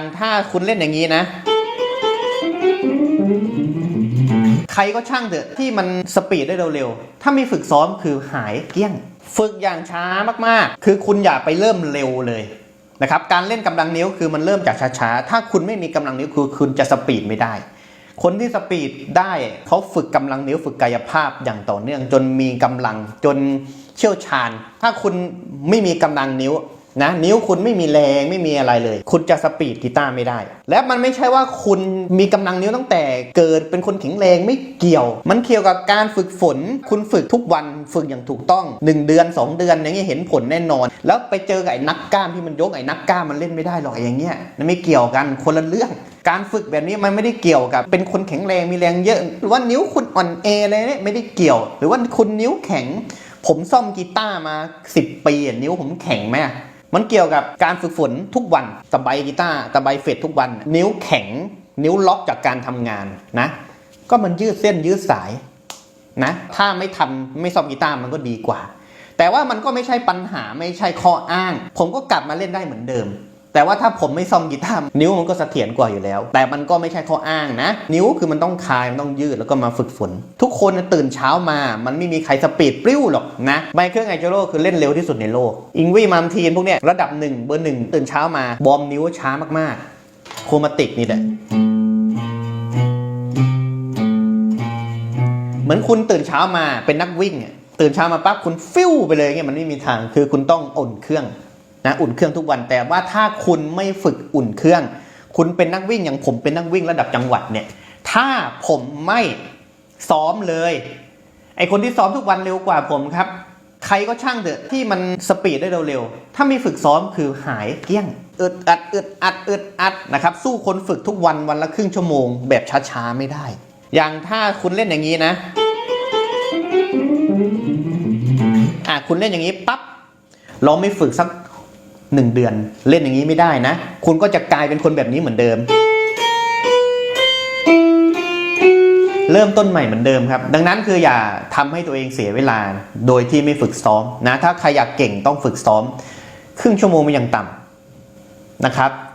อย่างถ้าคุณเล่นอย่างนี้นะ ใครก็ช่างเถอะที่มันสปีดได้เร็วๆ ถ้าไมีฝึกซ้อมคือหายเกลี้ยง ฝึกอย่างช้ามากๆ คือคุณอย่าไปเริ่มเร็วเลยนะครับการเล่นกำลังนิ้วคือมันเริ่มจากช้าๆ ถ้าคุณไม่มีกำลังนิ้วคือคุณจะสปีดไม่ได้ คนที่สปีดได้เขาฝึกกำลังนิ้วฝึกกายภาพอย่างต่อเนื่อง จนมีกำลังจนเชี่ยวชาญ ถ้าคุณไม่มีกำลังนิ้ว นะนิ้วคุณไม่มีแรงไม่มีอะไรเลย คุณจะสปีดกีตาร์ไม่ได้ และมันไม่ใช่ว่าคุณมีกำลังนิ้วตั้งแต่ เกิดเป็นคนแข็งแรงไม่เกี่ยว มันเกี่ยวกับการฝึกฝน คุณฝึกทุกวันฝึกอย่างถูกต้อง 1 เดือน 2 เดือนอย่างเงี้ยเห็นผลแน่นอน แล้วไปเจอกับไอ้นักกล้ามที่มันยกไอ้นักกล้ามมันเล่นไม่ได้หรอกไอ้อย่างเงี้ยมันไม่เกี่ยวกันคนละเรื่องการฝึกแบบนี้มันไม่ได้เกี่ยวกับ เป็นคนแข็งแรงมีแรงเยอะ หรือว่านิ้วคุณอ่อนแออะไรเนี่ยไม่ได้เกี่ยว หรือว่าคุณนิ้วแข็ง ผมซ่อมกีตาร์มา 10 ปีนิ้วผมแข็งไหม มันเกี่ยวกับการฝึกฝนทุกวันตะไบกีตาร์ตะไบเฟดทุกวัน นิ้วแข็ง นิ้วล็อกจากการทำงานนะ ก็มันยืดเส้นยืดสายนะ ถ้าไม่ทำไม่ซ้อมกีตาร์มันก็ดีกว่า แต่ว่ามันก็ไม่ใช่ปัญหาไม่ใช่ข้ออ้าง ผมก็กลับมาเล่นได้เหมือนเดิม แต่ว่าถ้าผมไม่ซ่อมกีตาร์นิ้วมันก็เสถียรกว่าอยู่แล้ว แต่มันก็ไม่ใช่ข้ออ้างนะ นิ้วคือมันต้องคลาย มันต้องยืดแล้วก็มาฝึกฝน ทุกคนตื่นเช้ามา มันไม่มีใครสปีดปริ้วหรอกนะไมเคิลไงเจโร่คือเล่นเร็วที่สุดในโลก อิงวี่มามทีนพวกเนี้ยระดับหนึ่งเบอร์หนึ่งตื่นเช้ามา บอมนิ้วช้ามากๆ โครมาติกนี่แหละเหมือนคุณตื่นเช้ามาเป็นนักวิ่งตื่นเช้ามาปั๊บคุณฟิวไปเลยเงี้ยมันไม่มีทางคือคุณต้องอ่นเครื่อง นะอุ่นเครื่องทุกวันแต่ว่าถ้าคุณไม่ฝึกอุ่นเครื่อง คุณเป็นนักวิ่งอย่างผมเป็นนักวิ่งระดับจังหวัดเนี่ยถ้าผมไม่ซ้อมเลยไอคนที่ซ้อมทุกวันเร็วกว่าผมครับ ใครก็ช่างเถอะที่มันสปีดได้เร็วๆ ถ้าไม่ฝึกซ้อมคือหายเกลี้ยงอึดอัดอึดอัดอึดอัดนะครับสู้คนฝึกทุกวันวันละครึ่งชั่วโมง แบบช้าๆไม่ได้ อย่างถ้าคุณเล่นอย่างนี้นะอะคุณเล่นอย่างนี้ปั๊บลองไม่ฝึกสัก หนึ่งเดือน เล่นอย่างนี้ไม่ได้นะ คุณก็จะกลายเป็นคนแบบนี้เหมือนเดิม เริ่มต้นใหม่เหมือนเดิมครับ ดังนั้นคืออย่าทำให้ตัวเองเสียเวลาโดยที่ไม่ฝึกซ้อมนะ ถ้าใครอยากเก่งต้องฝึกซ้อม ครึ่งชั่วโมงเป็นอย่างต่ำนะครับ